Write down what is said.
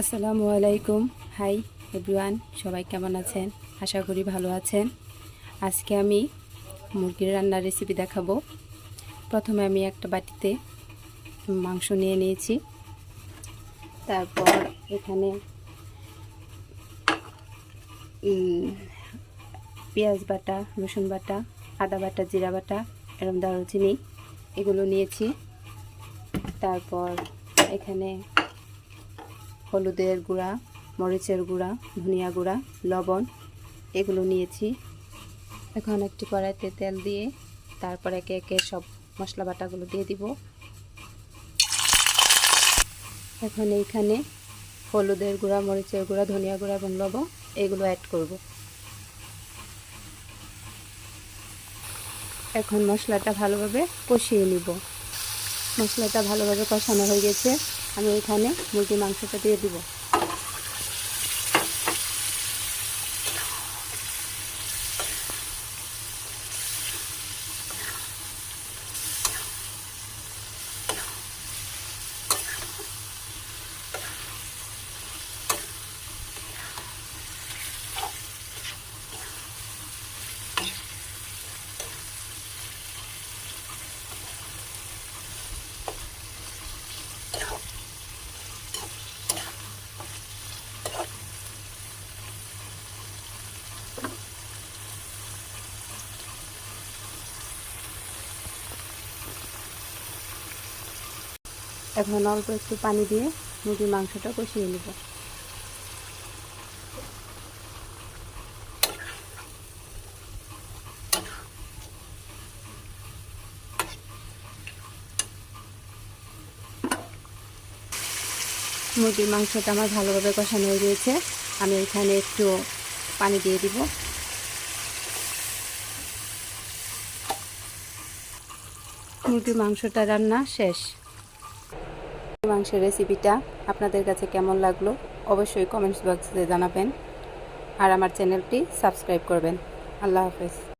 আসসালামু আলাইকুম। High, everyone, সবাই কেমন আছেন? আশা করি ভালো আছেন। আজকে আমি মুরগির রান্নার রেসিপি দেখাবো। প্রথমে আমি একটা বাটিতে মাংস নিয়ে নিয়েছি। তারপর এখানে পেঁয়াজ বাটা, রসুন বাটা, আদা বাটা, জিরা বাটা এরম দারুচিনি, এগুলো নিয়েছি। তারপর এখানে হলুদের গুঁড়া, মরিচের গুঁড়া, ধনিয়া গুঁড়া, লবণ এগুলো নিয়েছি। এখন একটি কড়াইতে তেল দিয়ে তারপর একে একে সব মশলা বাটাগুলো দিয়ে দিব। এখন এইখানে হলুদের গুঁড়া, মরিচের গুঁড়া, ধনিয়া গুঁড়া এবং লবণ এগুলো অ্যাড করব। এখন মশলাটা ভালোভাবে কষিয়ে নিব। মশলাটা ভালোভাবে কষানো হয়ে গেছে। আমি এখানে মুরগির মাংসটা দিয়ে দিব। এখন অল্প একটু পানি দিয়ে মুরগির মাংসটা কষিয়ে নেব। মুরগির মাংসটা আমার ভালোভাবে কষানো হয়ে গিয়েছে। আমি এখানে একটু পানি দিয়ে দিব। মুরগির মাংসটা রান্না শেষ। মাংসের রেসিপিটা আপনাদের কাছে কেমন লাগল অবশ্যই কমেন্টস বক্সে জানাবেন। আর আমার চ্যানেলটি সাবস্ক্রাইব করবেন। আল্লাহ হাফেজ।